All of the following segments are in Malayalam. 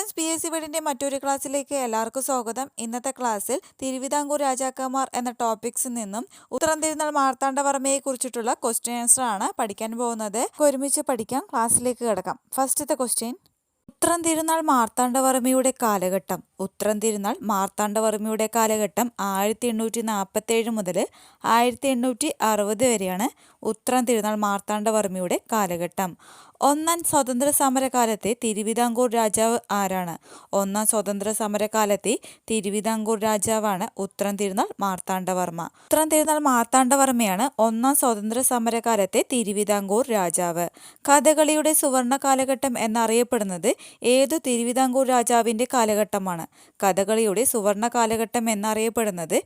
ഫ്രണ്ട്സ് പി എസ് സി വീടിന്റെ മറ്റൊരു ക്ലാസ്സിലേക്ക് എല്ലാവർക്കും സ്വാഗതം. ഇന്നത്തെ ക്ലാസ്സിൽ തിരുവിതാംകൂർ രാജാക്കന്മാർ എന്ന ടോപ്പിക്സിൽ നിന്നും ഉത്തരം തിരുനാൾ മാർത്താണ്ഡവർമ്മയെ കുറിച്ചിട്ടുള്ള ക്വസ്റ്റ്യൻ ആൻസർ ആണ് പഠിക്കാൻ പോകുന്നത്. ഒരുമിച്ച് പഠിക്കാം. ക്ലാസ്സിലേക്ക് കിടക്കാം. ഫസ്റ്റത്തെ ക്വസ്റ്റ്യൻ ഉത്രം തിരുനാൾ മാർത്താണ്ഡവർമ്മയുടെ കാലഘട്ടം. ഉത്രം തിരുനാൾ മാർത്താണ്ഡവർമ്മയുടെ കാലഘട്ടം ആയിരത്തി എണ്ണൂറ്റി നാൽപ്പത്തേഴ് മുതൽ ആയിരത്തി എണ്ണൂറ്റി അറുപത് വരെയാണ് ഉത്രം തിരുനാൾ മാർത്താണ്ഡവർമ്മയുടെ കാലഘട്ടം. ഒന്നാം സ്വാതന്ത്ര്യ സമരകാലത്തെ തിരുവിതാംകൂർ രാജാവ് ആരാണ്? ഒന്നാം സ്വാതന്ത്ര്യ സമരകാലത്തെ തിരുവിതാംകൂർ രാജാവാണ് ഉത്രം തിരുനാൾ മാർത്താണ്ഡവർമ്മ. ഉത്രം തിരുനാൾ മാർത്താണ്ഡവർമ്മയാണ് ഒന്നാം സ്വാതന്ത്ര്യ സമരകാലത്തെ തിരുവിതാംകൂർ രാജാവ്. കഥകളിയുടെ സുവർണ കാലഘട്ടം എന്നറിയപ്പെടുന്നത് ഏതു തിരുവിതാംകൂർ രാജാവിന്റെ കാലഘട്ടമാണ്? കഥകളിയുടെ സുവർണ കാലഘട്ടം എന്നറിയപ്പെടുന്നത്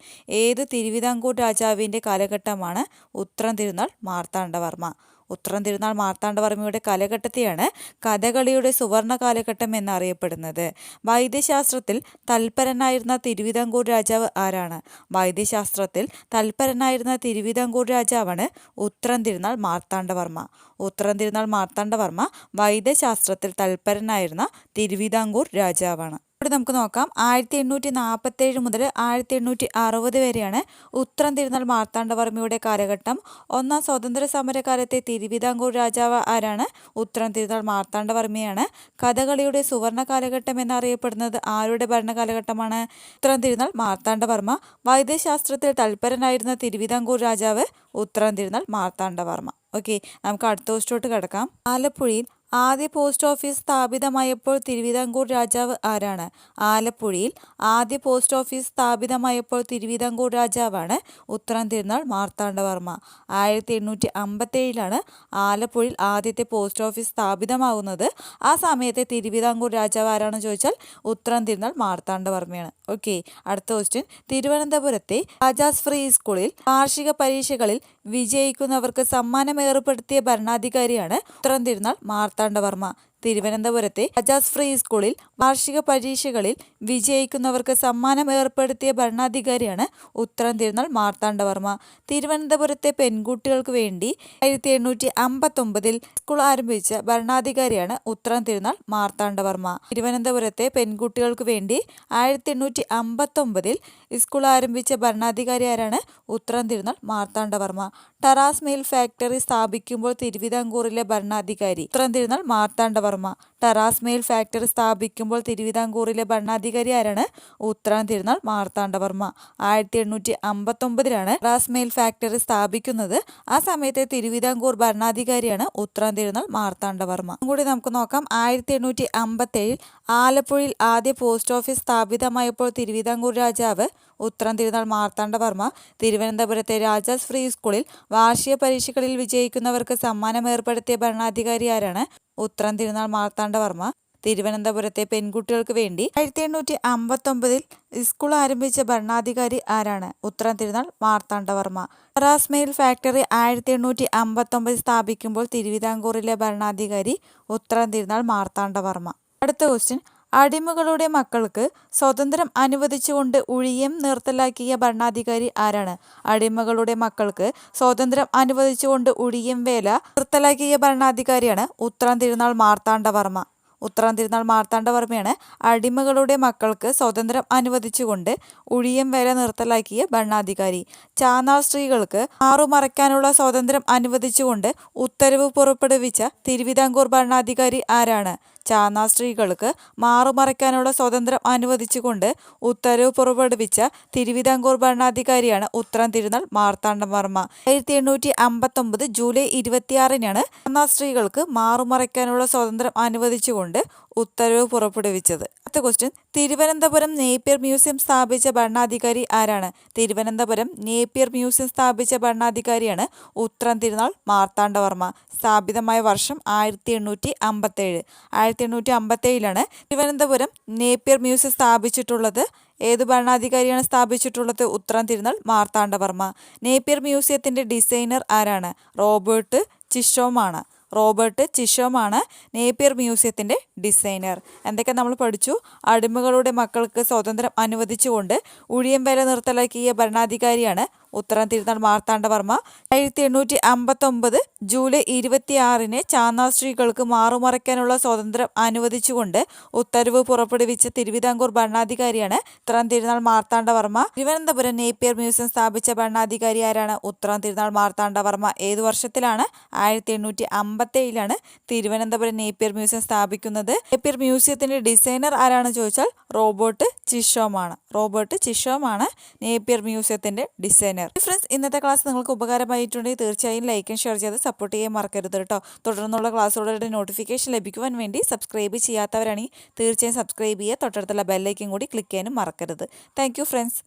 ഏത് തിരുവിതാംകൂർ രാജാവിന്റെ കാലഘട്ടമാണ്? ഉത്രം തിരുനാൾ മാർത്താണ്ഡവർമ്മ. ഉത്രം തിരുനാൾ മാർത്താണ്ഡവർമ്മയുടെ കാലഘട്ടത്തെയാണ് കഥകളിയുടെ സുവർണ കാലഘട്ടം എന്നറിയപ്പെടുന്നത്. വൈദ്യശാസ്ത്രത്തിൽ തൽപരനായിരുന്ന തിരുവിതാംകൂർ രാജാവ് ആരാണ്? വൈദ്യശാസ്ത്രത്തിൽ തൽപരനായിരുന്ന തിരുവിതാംകൂർ രാജാവാണ് ഉത്രം തിരുനാൾ മാർത്താണ്ഡവർമ്മ ഉത്രം തിരുനാൾ മാർത്താണ്ഡവർമ്മ വൈദ്യശാസ്ത്രത്തിൽ തൽപരനായിരുന്ന തിരുവിതാംകൂർ രാജാവാണ്. ഇവിടെ നമുക്ക് നോക്കാം. ആയിരത്തി എണ്ണൂറ്റി നാൽപ്പത്തേഴ് മുതൽ ആയിരത്തി എണ്ണൂറ്റി അറുപത് വരെയാണ് ഉത്രം തിരുനാൾ മാർത്താണ്ഡവർമ്മയുടെ കാലഘട്ടം. ഒന്നാം സ്വാതന്ത്ര്യ സമരകാലത്തെ തിരുവിതാംകൂർ രാജാവ് ആരാണ്? ഉത്രം തിരുനാൾ മാർത്താണ്ഡവർമ്മയാണ്. കഥകളിയുടെ സുവർണ കാലഘട്ടം എന്നറിയപ്പെടുന്നത് ആരുടെ ഭരണകാലഘട്ടമാണ്? ഉത്രം തിരുനാൾ മാർത്താണ്ഡവർമ്മ. വൈദ്യശാസ്ത്രത്തിൽ തൽപരനായിരുന്ന തിരുവിതാംകൂർ രാജാവ് ഉത്രം തിരുനാൾ മാർത്താണ്ഡവർമ്മ. ഓക്കെ നമുക്ക് അടുത്ത ദിവസത്തോട്ട് കിടക്കാം. ആലപ്പുഴയിൽ ആദ്യ പോസ്റ്റ് ഓഫീസ് സ്ഥാപിതമായപ്പോൾ തിരുവിതാംകൂർ രാജാവ് ആരാണ്? ആലപ്പുഴയിൽ ആദ്യ പോസ്റ്റ് ഓഫീസ് സ്ഥാപിതമായപ്പോൾ തിരുവിതാംകൂർ രാജാവാണ് ഉത്തരം തിരുനാൾ മാർത്താണ്ഡവർമ്മ ആയിരത്തി എണ്ണൂറ്റി അമ്പത്തേഴിലാണ് ആലപ്പുഴയിൽ ആദ്യത്തെ പോസ്റ്റ് ഓഫീസ് സ്ഥാപിതമാകുന്നത് ആ സമയത്തെ തിരുവിതാംകൂർ രാജാവ് ആരാണെന്ന് ചോദിച്ചാൽ ഉത്തരം തിരുനാൾ മാർത്താണ്ഡവർമ്മയാണ് ഓക്കെ അടുത്ത ക്വസ്റ്റ്യൻ തിരുവനന്തപുരത്തെ രാജാസ് ഫ്രീ സ്കൂളിൽ വാർഷിക പരീക്ഷകളിൽ വിജയിക്കുന്നവർക്ക് സമ്മാനം ഏർപ്പെടുത്തിയ ഭരണാധികാരിയാണ് ഉത്തരം തിരുനാൾ മാർത്താണ്ഡവർമ്മ തിരുവനന്തപുരത്തെ അജാസ് ഫ്രീ സ്കൂളിൽ വാർഷിക പരീക്ഷകളിൽ വിജയിക്കുന്നവർക്ക് സമ്മാനം ഏർപ്പെടുത്തിയ ഭരണാധികാരിയാണ് ഉത്തരം തിരുനാൾ മാർത്താണ്ഡവർമ്മ. തിരുവനന്തപുരത്തെ പെൺകുട്ടികൾക്ക് വേണ്ടി ആയിരത്തി എണ്ണൂറ്റി അമ്പത്തൊമ്പതിൽ സ്കൂൾ ആരംഭിച്ച ഭരണാധികാരിയാണ് ഉത്തരം തിരുനാൾ മാർത്താണ്ഡവർമ്മ. തിരുവനന്തപുരത്തെ പെൺകുട്ടികൾക്ക് വേണ്ടി ആയിരത്തി എണ്ണൂറ്റി അമ്പത്തൊമ്പതിൽ സ്കൂൾ ആരംഭിച്ച ഭരണാധികാരി ആരാണ്? ഉത്തരം തിരുനാൾ മാർത്താണ്ഡവർമ്മ. ടറാസ് മിൽ ഫാക്ടറി സ്ഥാപിക്കുമ്പോൾ തിരുവിതാംകൂറിലെ ഭരണാധികാരി. ഉത്തരം Thirunal Marthanda Varma. Varma Darras Mail factory സ്ഥാപിക്കുമ്പോൾ തിരുവിതാംകൂറിലെ ഭരണാധികാരി ആരാണ്? ഉത്രാൻ തിരുനാൾ മാർത്താണ്ഡവർമ്മ. ആയിരത്തി എണ്ണൂറ്റി അമ്പത്തൊമ്പതിലാണ് ടറാസ് മെയിൽ ഫാക്ടറി സ്ഥാപിക്കുന്നത്. ആ സമയത്തെ തിരുവിതാംകൂർ ഭരണാധികാരിയാണ് ഉത്രാൻ തിരുനാൾ മാർത്താണ്ഡവർമ്മ. കൂടി നമുക്ക് നോക്കാം. ആയിരത്തി എണ്ണൂറ്റി അമ്പത്തേഴിൽ ആലപ്പുഴയിൽ ആദ്യ പോസ്റ്റ് ഓഫീസ് സ്ഥാപിതമായപ്പോൾ തിരുവിതാംകൂർ രാജാവ് ഉത്രം തിരുനാൾ മാർത്താണ്ഡവർമ്മ. തിരുവനന്തപുരത്തെ രാജാസ് ഫ്രീ സ്കൂളിൽ വാർഷിക പരീക്ഷകളിൽ വിജയിക്കുന്നവർക്ക് സമ്മാനം ഏർപ്പെടുത്തിയ ഭരണാധികാരി ആരാണ്? ഉത്രം തിരുനാൾ മാർത്താണ്ഡവർമ്മ തിരുവനന്തപുരത്തെ പെൺകുട്ടികൾക്ക് വേണ്ടി ആയിരത്തി എണ്ണൂറ്റി അമ്പത്തൊമ്പതിൽ സ്കൂൾ ആരംഭിച്ച ഭരണാധികാരി ആരാണ്? ഉത്തരം തിരുനാൾ മാർത്താണ്ഡവർമ്മ. റാസ്മെയിൽ ഫാക്ടറി ആയിരത്തി എണ്ണൂറ്റി അമ്പത്തൊമ്പതിൽ സ്ഥാപിക്കുമ്പോൾ തിരുവിതാംകൂറിലെ ഭരണാധികാരി ഉത്തരം തിരുനാൾ മാർത്താണ്ഡവർമ്മ. അടുത്ത ക്വസ്റ്റ്യൻ അടിമകളുടെ മക്കൾക്ക് സ്വതന്ത്രം അനുവദിച്ചുകൊണ്ട് ഉഴിയം നിർത്തലാക്കിയ ഭരണാധികാരി ആരാണ്? അടിമകളുടെ മക്കൾക്ക് സ്വതന്ത്രം അനുവദിച്ചുകൊണ്ട് ഉഴിയം വേല നിർത്തലാക്കിയ ഭരണാധികാരിയാണ് ഉത്രാം തിരുനാൾ മാർത്താണ്ഡവർമ്മ ഉത്രാം തിരുനാൾ മാർത്താണ്ഡവർമ്മയാണ് അടിമകളുടെ മക്കൾക്ക് സ്വതന്ത്രം അനുവദിച്ചുകൊണ്ട് ഉഴിയം വേല നിർത്തലാക്കിയ ഭരണാധികാരി. ചാനാർ സ്ത്രീകൾക്ക് ആറുമറയ്ക്കാനുള്ള സ്വാതന്ത്ര്യം അനുവദിച്ചുകൊണ്ട് ഉത്തരവ് പുറപ്പെടുവിച്ച തിരുവിതാംകൂർ ഭരണാധികാരി ആരാണ്? ചാന്നാ സ്ത്രീകൾക്ക് മാറുമറയ്ക്കാനുള്ള സ്വാതന്ത്ര്യം അനുവദിച്ചുകൊണ്ട് ഉത്തരവ് പുറപ്പെടുവിച്ച തിരുവിതാംകൂർ ഭരണാധികാരിയാണ് ഉത്തരം തിരുനാൾ മാർത്താണ്ഡവർമ്മ ആയിരത്തി എണ്ണൂറ്റി അമ്പത്തൊമ്പത് ജൂലൈ ഇരുപത്തിയാറിനാണ് ചാന്നാ സ്ത്രീകൾക്ക് മാറുമറയ്ക്കാനുള്ള സ്വാതന്ത്ര്യം അനുവദിച്ചുകൊണ്ട് ഉത്തരവ് പുറപ്പെടുവിച്ചത്. അടുത്ത ക്വസ്റ്റ്യൻ തിരുവനന്തപുരം നേപ്പിയർ മ്യൂസിയം സ്ഥാപിച്ച ഭരണാധികാരി ആരാണ്? തിരുവനന്തപുരം നേപ്പിയർ മ്യൂസിയം സ്ഥാപിച്ച ഭരണാധികാരിയാണ് ഉത്തരം തിരുനാൾ മാർത്താണ്ഡവർമ്മ. സ്ഥാപിതമായ വർഷം ആയിരത്തി എണ്ണൂറ്റി അമ്പത്തേഴ് ആയിരത്തി എണ്ണൂറ്റി അമ്പത്തേഴിലാണ് തിരുവനന്തപുരം നേപ്പിയർ മ്യൂസിയം സ്ഥാപിച്ചിട്ടുള്ളത്. ഏത് ഭരണാധികാരിയാണ് സ്ഥാപിച്ചിട്ടുള്ളത്? ഉത്തരം തിരുനാൾ മാർത്താണ്ഡവർമ്മ. നേപ്പിയർ മ്യൂസിയത്തിന്റെ ഡിസൈനർ ആരാണ്? റോബർട്ട് ചിഷോമാണ്. റോബർട്ട് ചിഷോമാണ് നേപ്പിയർ മ്യൂസിയത്തിന്റെ ഡിസൈനർ. എന്തൊക്കെ നമ്മൾ പഠിച്ചു? അടിമകളുടെ മക്കൾക്ക് സ്വാതന്ത്ര്യം അനുവദിച്ചുകൊണ്ട് ഉഴിയം വില നിർത്തലാക്കിയ ഭരണാധികാരിയാണ് ഉത്തരം തിരുനാൾ മാർത്താണ്ഡവർമ്മ ആയിരത്തി എണ്ണൂറ്റി അമ്പത്തൊമ്പത് ജൂലൈ ഇരുപത്തിയാറിന് ചാന്നാർ സ്ത്രീകൾക്ക് മാറുമറയ്ക്കാനുള്ള സ്വാതന്ത്ര്യം അനുവദിച്ചുകൊണ്ട് ഉത്തരവ് പുറപ്പെടുവിച്ച തിരുവിതാംകൂർ ഭരണാധികാരിയാണ് ഉത്തരം തിരുനാൾ മാർത്താണ്ഡവർമ്മ. തിരുവനന്തപുരം നേപ്പിയർ മ്യൂസിയം സ്ഥാപിച്ച ഭരണാധികാരി ആരാണ്? ഉത്തരം തിരുനാൾ മാർത്താണ്ഡവർമ്മ. ഏതു വർഷത്തിലാണ്? ആയിരത്തി എണ്ണൂറ്റി അമ്പത്തേഴിലാണ് തിരുവനന്തപുരം നേപ്പിയർ മ്യൂസിയം സ്ഥാപിക്കുന്നത്. നേപ്പിയർ മ്യൂസിയത്തിന്റെ ഡിസൈനർ ആരാണ് ചോദിച്ചാൽ റോബോട്ട് ചിഷോമാണ്. റോബോട്ട് ചിഷോമാണ് നേപ്പിയർ മ്യൂസിയത്തിന്റെ ഡിസൈനർ. ഫ്രണ്ട്സ് ഇന്നത്തെ ക്ലാസ് നിങ്ങൾക്ക് ഉപകാരമായിട്ടുണ്ടെങ്കിൽ തീർച്ചയായും ലൈക്ക് ലൈക്കും ഷെയർ ചെയ്ത് സപ്പോർട്ട് ചെയ്യാൻ മറക്കരുത് കേട്ടോ തുടർന്നുള്ള ക്ലാസ്സുകളുടെ നോട്ടിഫിക്കേഷൻ ലഭിക്കുവാൻ വേണ്ടി സബ്സ്ക്രൈബ് ചെയ്യാത്തവരാണെങ്കിൽ തീർച്ചയായും സബ്സ്ക്രൈബ് ചെയ്യുക. തൊട്ടടുത്തുള്ള ബെല്ലൈക്കും കൂടി ക്ലിക്ക് ചെയ്യാനും മറക്കരുത്. Thank friends